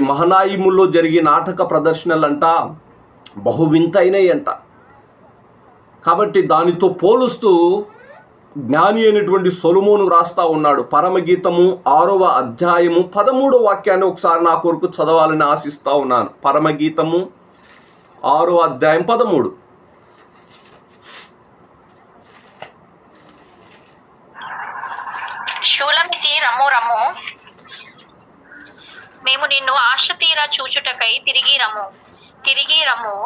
మహనాయిముల్లో జరిగే నాటక ప్రదర్శనలంట బహు అంట కాబట్టి దానితో పోలుస్తూ జ్ఞాని అయినటువంటి సొలుమోను రాస్తా ఉన్నాడు. పరమగీతము ఆరవ అధ్యాయము పదమూడవ వాక్యాన్ని ఒకసారి నా కొరకు చదవాలని ఆశిస్తా ఉన్నాను. పరమగీతము ఆరో అధ్యాయం పదమూడు శూలమితి రమ్ము రమ్ము మేము నిన్ను ఆశ తీరా చూచుటకై తిరిగి రమ్ము. తిరిగి రమ్ము.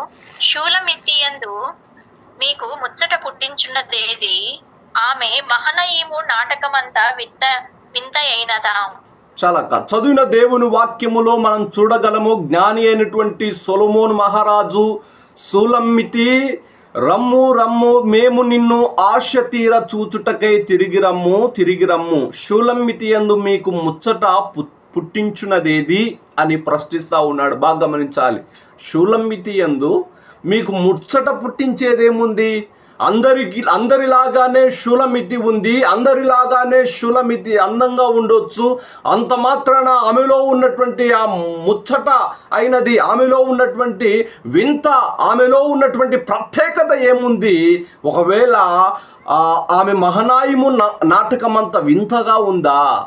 శూలమితి యందు మీకు ముచ్చట పుట్టించున్నదేది? ఆమె మహనయీము నాటకమంతా వింత వింత అయినదా చాలా చదివిన దేవుని వాక్యములో మనం చూడగలము. జ్ఞాని అయినటువంటి సొలమోన్ మహారాజు సులమ్మితి రమ్ము రమ్ము మేము నిన్ను ఆశ తీర చూచుటకై తిరిగి రమ్ము తిరిగి రమ్ము. శూలమ్మితి యందు మీకు ముచ్చట పుత్ పుట్టించున్నదేది అని ప్రశ్నిస్తూ ఉన్నాడు. బాగా గమనించాలి. శూలమ్మితి యందు మీకు ముచ్చట పుట్టించేదేముంది? అందరికి అందరిలాగానే శూలమితి ఉంది. అందరిలాగానే శూలమితి అందంగా ఉండొచ్చు. అంత మాత్రాన ఆమెలో ఉన్నటువంటి ఆ ముచ్చట అయినది ఆమెలో ఉన్నటువంటి వింత ఆమెలో ఉన్నటువంటి ప్రత్యేకత ఏముంది? ఒకవేళ ఆమె మహనాయిము నా- నాటకమంత వింతగా ఉందా?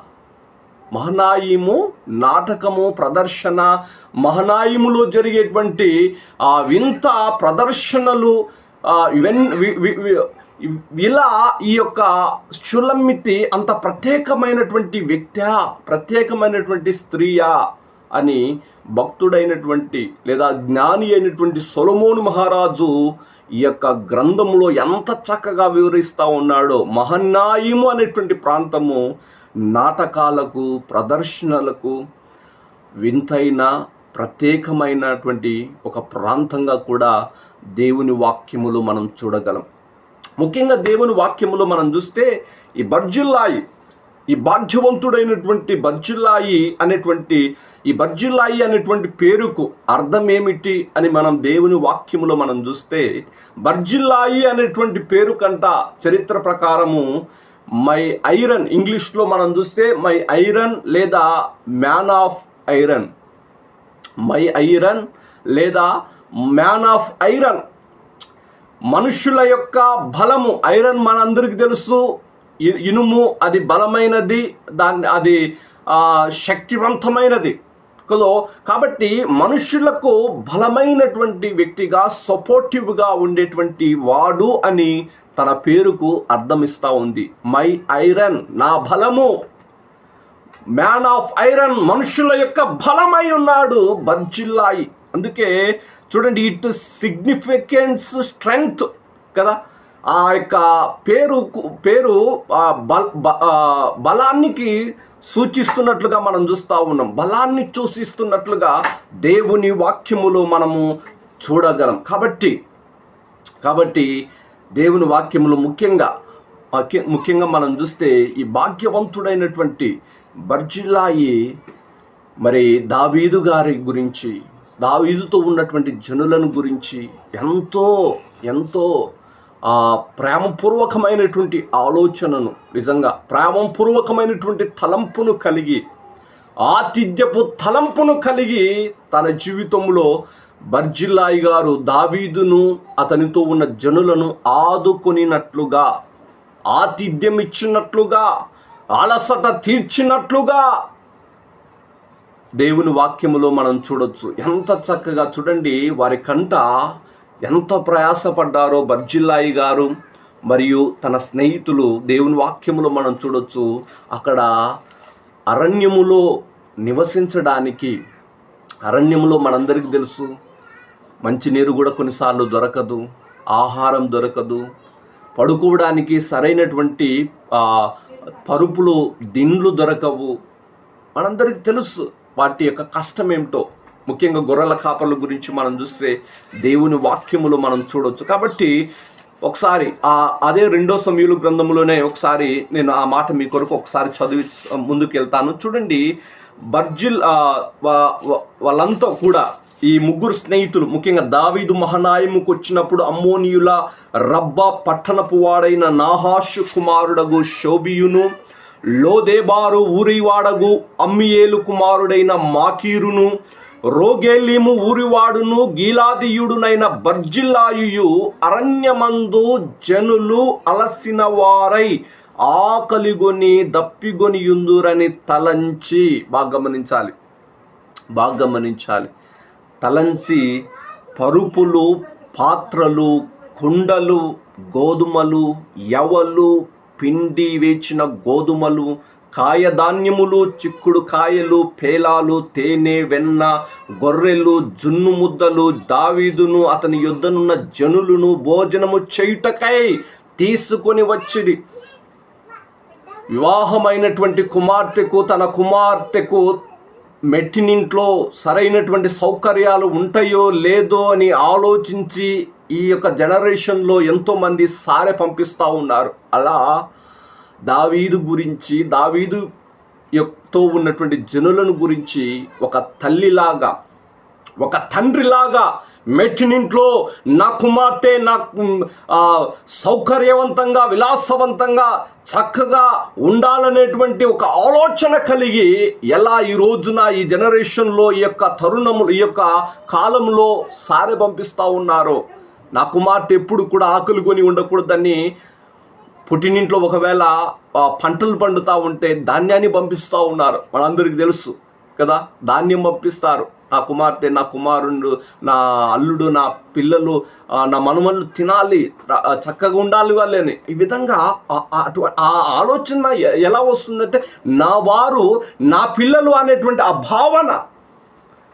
మహనాయిము నాటకము ప్రదర్శన మహనాయిములో జరిగేటువంటి ఆ వింత ప్రదర్శనలు ఆ, ఇలా ఈ యొక్క శులమ్మితి అంత ప్రత్యేకమైనటువంటి వ్యక్తి ప్రత్యేకమైనటువంటి స్త్రీయా అని భక్తుడైనటువంటి లేదా జ్ఞాని అయినటువంటి సొలమోను మహారాజు ఈ యొక్క గ్రంథంలో ఎంత చక్కగా వివరిస్తూ ఉన్నాడో మహన్నాయిము అనేటువంటి ప్రాంతము నాటకాలకు ప్రదర్శనలకు వింతైన ప్రత్యేకమైనటువంటి ఒక ప్రాంతంగా కూడా దేవుని వాక్యములు మనం చూడగలం. ముఖ్యంగా దేవుని వాక్యములో మనం చూస్తే ఈ బర్జుల్లాయి ఈ భాగ్యవంతుడైనటువంటి బర్జుల్లాయి అనేటువంటి ఈ బర్జుల్లాయి అనేటువంటి పేరుకు అర్థం ఏమిటి అని మనం దేవుని వాక్యములో మనం చూస్తే బర్జిల్లాయి అనేటువంటి పేరు కంట చరిత్ర ప్రకారము మై ఐరన్ ఇంగ్లీష్లో మనం చూస్తే మై ఐరన్ లేదా man of iron. My iron లేదా మ్యాన్ ఆఫ్ ఐరన్. మనుషుల యొక్క బలము ఐరన్ మనందరికీ తెలుసు. ఇనుము అది బలమైనది దాన్ని అది శక్తివంతమైనది. కదో కాబట్టి మనుషులకు బలమైనటువంటి వ్యక్తిగా సపోర్టివ్గా ఉండేటువంటి వాడు అని తన పేరుకు అర్థమిస్తూ ఉంది. మై ఐరన్ నా బలము. మ్యాన్ ఆఫ్ ఐరన్ మనుషుల యొక్క బలమై ఉన్నాడు బర్జిల్లాయి అందుకే చూడండి ఇట్ సిగ్నిఫికెన్స్ స్ట్రెంగ్త్ కదా. ఆ యొక్క పేరు పేరు ఆ బల బ- బలానికి సూచిస్తున్నట్లుగా మనం చూస్తూ ఉన్నాం. బలాన్ని సూచిస్తున్నట్లుగా దేవుని వాక్యములో మనము చూడగలం. కాబట్టి కాబట్టి దేవుని వాక్యములు ముఖ్యంగా ముఖ్యంగా మనం చూస్తే ఈ భాగ్యవంతుడైనటువంటి బర్జిల్లాయి మరి దావీదు గారి గురించి దావీదుతో ఉన్నటువంటి జనులను గురించి ఎంతో ఎంతో ఆ, ప్రేమపూర్వకమైనటువంటి ఆలోచనను నిజంగా ప్రేమపూర్వకమైనటువంటి తలంపును కలిగి ఆతిథ్యపు తలంపును కలిగి తన జీవితంలో బర్జిల్లాయి గారు దావీదును అతనితో ఉన్న జనులను ఆదుకునినట్లుగా ఆతిథ్యం ఇచ్చినట్లుగా అలసట తీర్చినట్లుగా దేవుని వాక్యములో మనం చూడొచ్చు. ఎంత చక్కగా చూడండి వారి కంట ఎంత ప్రయాసపడ్డారో బర్జిల్లాయి గారు మరియు తన స్నేహితులు దేవుని వాక్యములో మనం చూడొచ్చు. అక్కడ అరణ్యములో నివసించడానికి అరణ్యములో మనందరికీ తెలుసు మంచినీరు కూడా కొన్నిసార్లు దొరకదు ఆహారం దొరకదు. పడుకోవడానికి సరైనటువంటి పరుపులు దిండ్లు దొరకవు. మనందరికీ తెలుసు వాటి యొక్క కష్టం ఏమిటో. ముఖ్యంగా గొర్రెల కాపర్ల గురించి మనం చూస్తే దేవుని వాక్యములు మనం చూడవచ్చు కాబట్టి ఒకసారి ఆ అదే రెండో సమయులు గ్రంథములోనే ఒకసారి నేను ఆ మాట మీ కొరకు ఒకసారి చదివి ముందుకు వెళ్తాను చూడండి బర్జిల్ వాళ్ళంతా కూడా ఈ ముగ్గురు స్నేహితులు ముఖ్యంగా దావీదు మహనాయముకు వచ్చినప్పుడు అమ్మోనియుల రబ్బ పట్టణపు వాడైన నాహాషు కుమారుడగు శోభియును లోదేబారు ఊరివాడగు అమ్మియేలు కుమారుడైన మాకీరును రోగేలీము ఊరివాడును గీలాదియుడునైన బర్జిల్లాయు అరణ్యమందు జనులు అలసిన వారై ఆకలిగొని దప్పిగొని యుందురని తలంచి బాగా గమనించాలి బాగా గమనించాలి తలంచి పరుపులు పాత్రలు కుండలు గోధుమలు యవలు పిండి వేచిన గోధుమలు కాయధాన్యములు చిక్కుడు కాయలు పేలాలు తేనె వెన్న గొర్రెలు జున్ను ముద్దలు దావీదును అతని యుద్ధనున్న జనులను భోజనము చేయుటకై తీసుకొని వచ్చిరి. వివాహమైనటువంటి కుమార్తెకు తన కుమార్తెకు మెట్టినింట్లో సరైనటువంటి సౌకర్యాలు ఉంటాయో లేదో అని ఆలోచించి ఈ యొక్క జనరేషన్లో ఎంతోమంది సారె పంపిస్తూ ఉన్నారు. అలా దావీదు గురించి దావీదు తో ఉన్నటువంటి జనులను గురించి ఒక తల్లిలాగా ఒక తండ్రిలాగా మెట్టినింట్లో నా కుమార్తె నా సౌకర్యవంతంగా విలాసవంతంగా చక్కగా ఉండాలనేటువంటి ఒక ఆలోచన కలిగి ఎలా ఈ రోజున ఈ జనరేషన్లో ఈ యొక్క తరుణములు ఈ యొక్క కాలంలో సారె పంపిస్తూ ఉన్నారో. నా కుమార్తె ఎప్పుడు కూడా ఆకలి కొని ఉండకూడదని పుట్టినింట్లో ఒకవేళ పంటలు పండుతూ ఉంటే ధాన్యాన్ని పంపిస్తూ ఉన్నారు. మనందరికీ తెలుసు కదా ధాన్యం పంపిస్తారు. నా కుమార్తె నా కుమారుడు నా అల్లుడు నా పిల్లలు నా మనుమలు తినాలి చక్కగా ఉండాలి వాళ్ళని. ఈ విధంగా ఆ- ఆ ఆలోచన ఎలా వస్తుందంటే నా వారు నా పిల్లలు అనేటువంటి ఆ భావన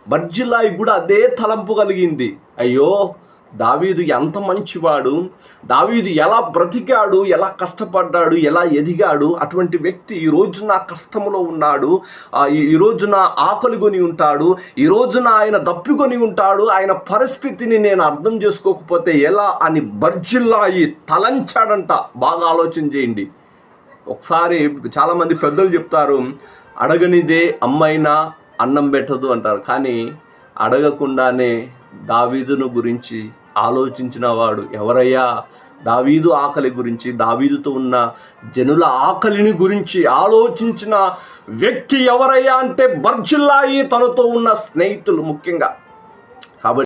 బర్జిల్లాయి కూడా అదే తలంపు కలిగింది. అయ్యో దావీదు ఎంత మంచివాడు దావీదు ఎలా బ్రతికాడు ఎలా కష్టపడ్డాడు ఎలా ఎదిగాడు అటువంటి వ్యక్తి ఈ రోజున కష్టంలో ఉన్నాడు ఈ రోజున ఆకలి కొని ఉంటాడు ఈ రోజున ఆయన దప్పికొని ఉంటాడు ఆయన పరిస్థితిని నేను అర్థం చేసుకోకపోతే ఎలా అని బర్జిల్లాయి తలంచాడంట. బాగా ఆలోచన చేయండి. ఒకసారి చాలామంది పెద్దలు చెప్తారు అడగనిదే అమ్మైనా అన్నం పెట్టదు అంటారు. కానీ అడగకుండానే దావీదును గురించి ఆలోచించిన వాడు ఎవరయ్యా? దావీదు ఆకలి గురించి దావీదుతో ఉన్న జనుల ఆకలిని గురించి ఆలోచించిన వ్యక్తి ఎవరయ్యా అంటే బర్జిల్లాయి తనతో ఉన్న స్నేహితులు ముఖ్యంగా. కాబట్టి